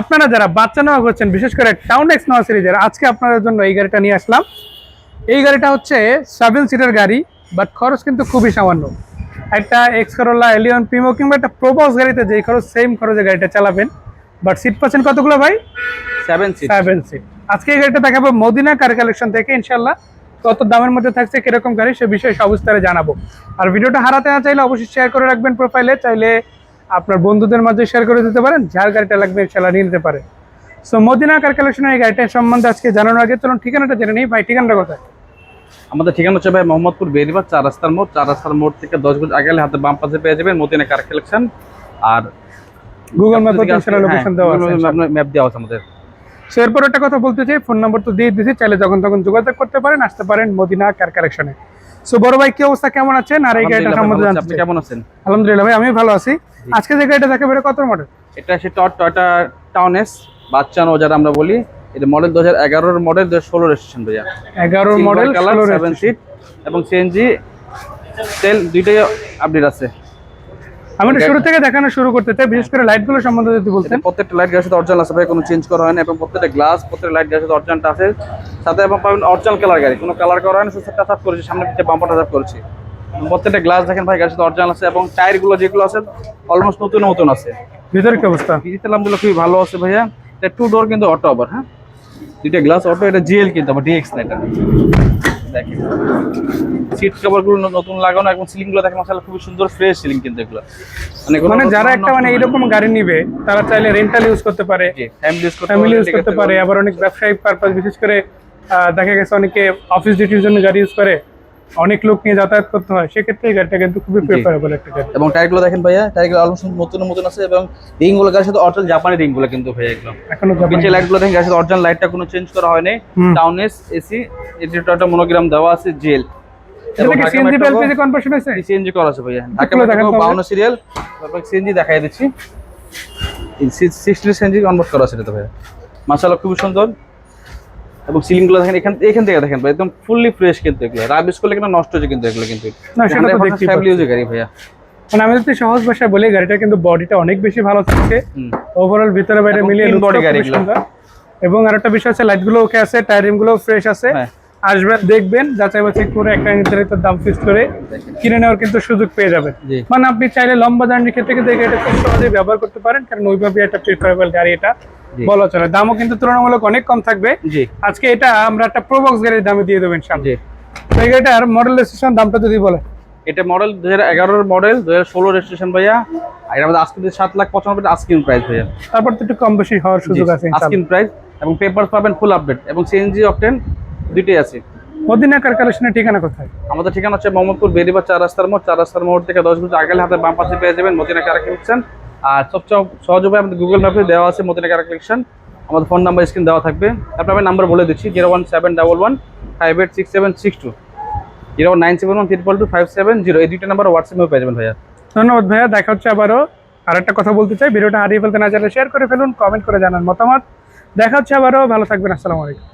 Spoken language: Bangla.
আপনারা যারা বাচ্চা নেওয়া করছেন বিশেষ করে টাউন এক্স নেওয়া সিরিজের আজকে আপনাদের জন্য এই গাড়িটা নিয়ে আসলাম। এই গাড়িটা হচ্ছে সেভেন সিটার গাড়ি বাট খরচ কিন্তু খুবই সামান্য। একটা এক্স করোলা এলিয়ন প্রিমো কিংবা একটা প্রোবক্স গাড়িতে যেই খরচ সেম খরচে গাড়িটা চালাবেন। বাট সিট পাচ্ছেন কতগুলো ভাই? সেভেন সিট সেভেন সিট আজকে এই গাড়িটা দেখাবো মদিনা কার কালেকশন থেকে ইনশাল্লাহ কত দামের মধ্যে থাকছে কীরকম গাড়ি সে বিষয়ে সবিস্তারে জানাব। আর ভিডিওটা হারাতে না চাইলে অবশ্যই শেয়ার করে রাখবেন প্রোফাইলে চাইলে আপনার বন্ধুদের মাঝে শেয়ার করে দিতে পারেন যার গাড়িটা লাগবে ইনশাল্লাহ নিয়ে নিতে পারে। সো মদিনা কার কালেকশনের এই গাড়িটার সম্বন্ধে আজকে জানানোর আগে চলুন ঠিকানাটা জেনে নিই। ভাই ঠিকানাটা কোথায়? আমাদের ঠিকানা হচ্ছে ভাই মোহাম্মদপুর বেরিবার চার রাস্তার মোড় চার রাস্তার মোড় থেকে দশ গুণ আগে হাতে বাম পাশে পেয়ে যাবেন মতিনা কার কালেকশন আর গুগল ম্যাপে লোকেশন দেওয়া ম্যাপ দেওয়া আছে আমাদের। সো এরপর একটা কথা বলতে চাই ফোন নম্বর তো দিয়ে দিয়েছি চাইলে যখন তখন যোগাযোগ করতে পারেন আসতে পারেন মদিনা কার কালেকশনে সো বড় ভাই কি অবস্থা? কেমন আছেন? আর এই গাড়িটা সম্বন্ধে জানতে আপনি কেমন আছেন? আলহামদুলিল্লাহ ভাই আমি ভালো আছি। আজকে যে গাড়িটা এটা কত মডেল এটা সে টয়টা টাউন এস বাচ্চা নো যারা আমরা বলি। এটা মডেল দু হাজার এগারোর মডেল দু হাজার ষোলো রেজিস্ট্রেশন ভাইয়া। এগারোর মডেল সেভেন সিট এবং সিএনজি তেল দুইটাই আপডেট আছে। আমি শুরু থেকে দেখানো শুরু করতে চাই বিশেষ করে লাইটগুলো সম্বন্ধে যদি বলতেন। প্রত্যেকটা লাইট সাথে অরিজিনাল আছে ভাই কোনো চেঞ্জ করা হয় না এবং প্রত্যেকটা গ্লাস প্রত্যেকটা লাইট সাথে অরিজিনালটা আছে। সাথে এবং পাবেন অরিজিনাল কালার গাড়ি কোনো কালার করা হয় না শুধু টাচ করেছি সামনে পিছিয়ে বাম্পার টাচ করেছি। এবং প্রত্যেকটা গ্লাস দেখেন ভাই গাড়ির অরিজিনাল আছে এবং টায়ারগুলো যেগুলো আছে অলমোস্ট নতুন নতুন আছে। ভিতরে কি অবস্থা? ডিজিটাল আমগুলো খুবই ভালো আছে ভাইয়া। এটা টু ডোর কিন্তু অটো আবার হ্যাঁ? দুইটা গ্লাস অটো এটা জিএল কিন্তু আবার ডিএক্স না এটা। দেখেন। সিট কভারগুলো নতুন লাগানো এবং সিলিংগুলো দেখেন মাসাল্লাহ খুবই সুন্দর ফ্রেশ সিলিং কিন্তু এগুলো। মানে মানে যারা একটা মানে নতুন এইরকম গাড়ি নিবে তারা চাইলে রেন্টাল ইউজ করতে পারে। জি, family করতে ফ্যামিলি ইউজ করতে পারে আবার অনেক ব্যবসায়িক পারপাস বিশেষ করে দেখা গেছে অনেকে অফিস ডিউটির জন্য গাড়ি ইউজ করে। অনেক লোক নিয়ে যাতায়াত করতে হয় সেক্ষেত্রে এই গাড়িটা কিন্তু খুবই প্রেফারেবল একটা গাড়ি। এবং টায়ারগুলো দেখেন ভাইয়া টায়ারগুলো অলমোস্ট নতুন নতুন আছে এবং রিংগুলো গাড়ির সাথে অরিজিনাল জাপানি রিংগুলো কিন্তু ভাইয়া এগুলো এখনও পিছিয়ে লাইটগুলো দেখেন গাড়ির সাথে অরিজিনাল লাইটটা কোনো চেঞ্জ করা হয়নি। হুম। টাউন এস এসি এডিটরটা মনোগ্রাম দেওয়া আছে জেল এটা সিএনজি এলপিজি কনভার্সন আছে সিএনজি করা আছে ভাইয়া। ঢাকা মেট্রো তো বাউন্ন সিরিয়াল তারপর সিএনজি দেখাই দিচ্ছি। সিক্সটি সিএনজি কনভার্ট করা আছে এটা ভাইয়া। মাশাআল্লাহ খুবই সুন্দর। এবং সিলিংগুলো দেখেন এখান এখান থেকে দেখেন ভাই একদম ফুললি ফ্রেশ কিন্তু এগুলো। রাবিস করলে কিন্তু নষ্ট হচ্ছে কিন্তু এগুলো কিন্তু। না, সেটা তো ফ্যামিলি ইউজের গাড়ি ভাইয়া। মানে আমি যদি সহজ ভাষায় বলি গাড়িটা কিন্তু বডিটা অনেক বেশি ভালো থাকছে ওভারঅল ভিতরে বাইরে মিলিয়ে লুকটাও গাড়ি। এবং আরেকটা বিষয় হচ্ছে লাইটগুলো ওকে আছে টায়ারিংগুলো ফ্রেশ আছে। আসবেন দেখবেন যাচাই বাছাই করে একটা নির্ধারিত দাম ফিক্স করে কিনে নেওয়ার কিন্তু সুযোগ পেয়ে যাবেন। মানে আপনি চাইলে লম্বা জার্নির ক্ষেত্রে কিন্তু গাড়িটা খুব সহজেই ব্যবহার করতে পারেন কারণ ওইভাবে একটা প্রিফারেবল গাড়ি এটা। বলা চলে। দামও কিন্তু তুলনামূলক অনেক কম থাকবে। আজকে এটা আমরা একটা প্রোবক্স গাড়ির দামে দিয়ে দেবেন সামনে এই গাড়িটার মডেল রেজিস্ট্রেশন দামটা যদি বলে। এটা মডেল দু হাজার মডেল দু হাজার ষোলো রেজিস্ট্রেশন ভাইয়া। আর আমাদের আজকে সাত লাখ পঁচানব্বই আস্কিং প্রাইস ভাইয়া। তারপর তো একটু কম বেশি হওয়ার সুযোগ আছে। আস্কিং প্রাইস এবং পেপার পাবেন ফুল আপডেট এবং সিএনজি অকটেন দুইটাই আছে। মদিনা কার কালেকশনের ঠিকানা কোথায়? আমাদের ঠিকানা হচ্ছে মোহাম্মদপুর বেরিবার চার রাস্তার মোড় চার রাস্তার মোড় থেকে দশ মিনিট আগে হাতে বাম পাশে পেয়ে যাবেন মদিনা কারা কালেকশন আর সবচেয়ে সহজ উপায় আমাদের গুগল ম্যাপে দেওয়া আছে মদিনা কারা কালেকশন আমাদের ফোন নাম্বার স্ক্রিন দেওয়া থাকবে। তারপর আমি নাম্বার বলে দিচ্ছি zero one seven double one five eight six seven six two zero one nine seven one triple two five seven zero এই দুইটা নাম্বার হোয়াটসঅ্যাপে পেয়ে যাবেন ভাইয়া। ধন্যবাদ ভাইয়া, দেখা হচ্ছে আবারও। আর একটা কথা বলতে চাই, ভিডিওটা হারিয়ে ফেলতে না চাইলে শেয়ার করে ফেলুন কমেন্ট করে জানান মতামত। দেখা হচ্ছে আবারও, ভালো থাকবেন, আসসালামু আলাইকুম।